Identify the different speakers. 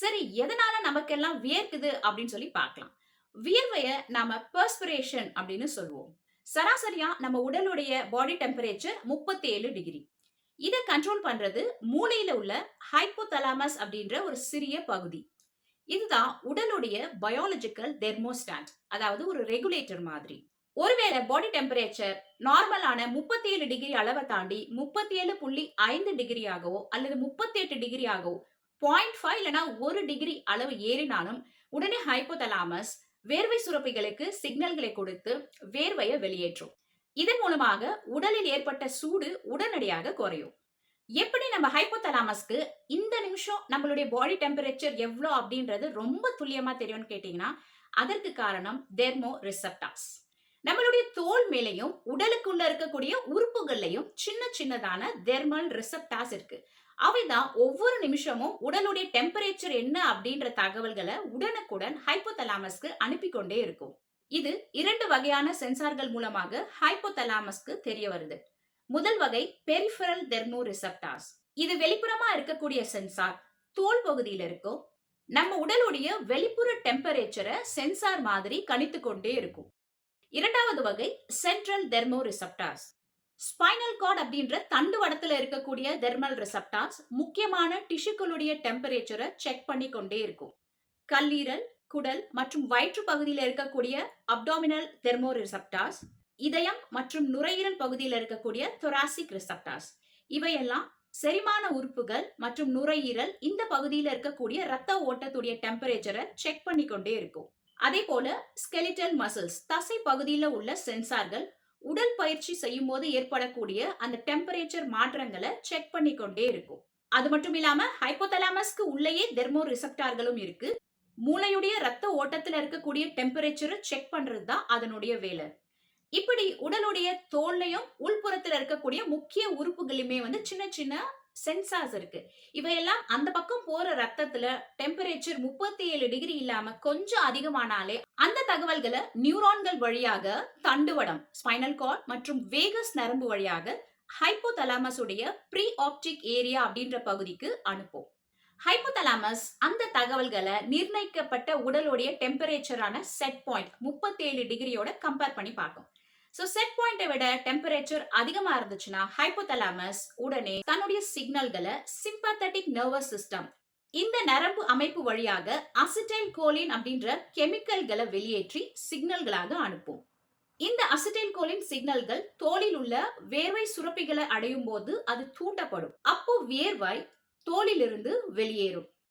Speaker 1: சரி எதனால நமக்கெல்லாம் வியர்க்குது அப்படின்னு சொல்லி பார்க்கலாம். வியர்வைய நாம பர்ஸ்பிரேஷன் அப்படின்னு சொல்லுவோம். சராசரியா நம்ம உடலுடைய பாடி டெம்பரேச்சர் முப்பத்தி ஏழு டிகிரி இதை கண்ட்ரோல் பண்றது மூளையில உள்ள ஹைப்போதலாமஸ் அப்படின்ற ஒரு சிறிய பகுதி. இதுதான் உடலுடைய பயாலஜிக்கல் தெர்மோஸ்டாண்ட் அதாவது ஒரு ரெகுலேட்டர் மாதிரி. ஒருவேளை பாடி டெம்பரேச்சர் நார்மலான முப்பத்தி ஏழு டிகிரி அளவை தாண்டி முப்பத்தி ஏழு புள்ளி ஐந்து டிகிரியாகவோ அல்லது முப்பத்தி எட்டு டிகிரி ஆகவோ பாயிண்ட் ஃபைவ் இல்லைனா ஒரு டிகிரி அளவு ஏறினாலும் உடனே ஹைப்போதலாமஸ் வேர்வை சுரப்பிகளுக்கு சிக்னல்களை கொடுத்து வேர்வையை வெளியேற்றும். இதன் மூலமாக உடலில் ஏற்பட்ட சூடு உடனடியாக குறையும். எப்படி நம்ம ஹைப்போதலாமஸ்க்கு இந்த நிமிஷம் நம்மளுடைய பாடி டெம்பரேச்சர் எவ்வளோ அப்படின்றது ரொம்ப துல்லியமா தெரியும்னு கேட்டீங்கன்னா அதற்கு காரணம் தெர்மோ ரிசப்டாஸ் நம்மளுடைய தோல் மேலையும் உடலுக்குள்ள இருக்கக்கூடிய உறுப்புகள்லையும் சின்ன சின்னதான தெர்மல் ரிசப்டாஸ் இருக்கு. அவைதான் ஒவ்வொரு நிமிஷமும் உடலுடைய டெம்பரேச்சர் என்ன அப்படின்ற தகவல்களை உடனுக்குடன் ஹைப்போதலாமஸ்க்கு அனுப்பி கொண்டே இருக்கும். இது இரண்டு வகையான சென்சார்கள் மூலமாக ஹைப்போதலாமஸ்க்கு தெரிய வருது. முதல் வகை பெரிஃபரல் தெர்மோ ரிசப்டாஸ் இது வெளிப்புறமா இருக்கக்கூடிய சென்சார் தோல் பகுதியில் இருக்கும். நம்ம உடலுடைய வெளிப்புற டெம்பரேச்சரை சென்சார் மாதிரி கணித்து கொண்டே இருக்கும். இரண்டாவது வகை central thermo receptors spinal cord அப்படின்ற தண்டு வடத்துல இருக்கக்கூடிய தெர்மல் ரிசப்டார்ஸ் முக்கியமான டிஷ்யூக்களுடைய டெம்பரேச்சரை செக் பண்ணி கொண்டே இருக்கும். கல்லீரல் குடல் மற்றும் வயிற்று பகுதியில் இருக்கக்கூடிய அப்டாமினல் தெர்மோ ரிசப்டார்ஸ் இதயம் மற்றும் நுரையீரல் பகுதியில் இருக்கக்கூடிய தொராசிக் ரிசப்டார்ஸ் இவையெல்லாம் செரிமான உறுப்புகள் மற்றும் நுரையீரல் இந்த பகுதியில் இருக்கக்கூடிய ரத்த ஓட்டத்துடைய டெம்பரேச்சரை செக் பண்ணி கொண்டே இருக்கும். அதே போல ஸ்கெலிட்டல் மசில்ஸ் தசை பகுதியில் உள்ள சென்சார்கள் உடல் பயிற்சி செய்யும் போது ஏற்படக்கூடிய அந்த டெம்பரேச்சர் மாற்றங்களை செக் பண்ணி கொண்டே இருக்கும். அது மட்டும் இல்லாம ஹைப்போதலாமஸ்க்கு உள்ளேயே தெர்மோ ரிசப்டார்களும் இருக்கு. மூளையுடைய ரத்த ஓட்டத்துல இருக்கக்கூடிய டெம்பரேச்சரை செக் பண்றது தான் அதனுடைய வேலை. இப்படி உடலுடைய தோல்லையும் உள்புறத்துல இருக்கக்கூடிய முக்கிய உறுப்புகளுமே வந்து சின்ன சின்ன சென்சார்ஸ் இருக்கு. இவையெல்லாம் அந்த பக்கம் போற ரத்தத்துல டெம்பரேச்சர் முப்பத்தி ஏழு டிகிரி இல்லாம கொஞ்சம் அதிகமானாலே அந்த தகவல்களை நியூரான்கள் வழியாக தண்டுவடம் ஸ்பைனல் கார்ட் மற்றும் வேகஸ் நரம்பு வழியாக ஹைப்போதலாமஸ் உடைய ப்ரீ ஆப்டிக் ஏரியா அப்படின்ற பகுதிக்கு அனுப்பும். ஹைப்போதலாமஸ் அந்த தகவல்களை நிர்ணயிக்கப்பட்ட உடலுடைய டெம்பரேச்சரான செட் பாயிண்ட் முப்பத்தேழு டிகிரியோட கம்பேர் பண்ணி பார்க்கும். ஸோ செட் பாயிண்டை விட டெம்பரேச்சர் அதிகமா இருந்துச்சுன்னா ஹைப்போதலாமஸ் உடனே தன்னுடைய சிக்னல்களை சிம்பத்தட்டிக் நர்வஸ் சிஸ்டம் இந்த நரம்பு அமைப்பு வழியாக அசிட்டைல் கோலின் அப்படின்ற கெமிக்கல்களை வெளியேற்றி சிக்னல்களாக அனுப்பும். இந்த அசிட்டைல் கோலின் சிக்னல்கள் தோலில் உள்ள வேர்வை சுரப்பிகளை அடையும் போது அது தூண்டப்படும். அப்போ வேர்வாய் தோலிலிருந்து வெளியேறும்.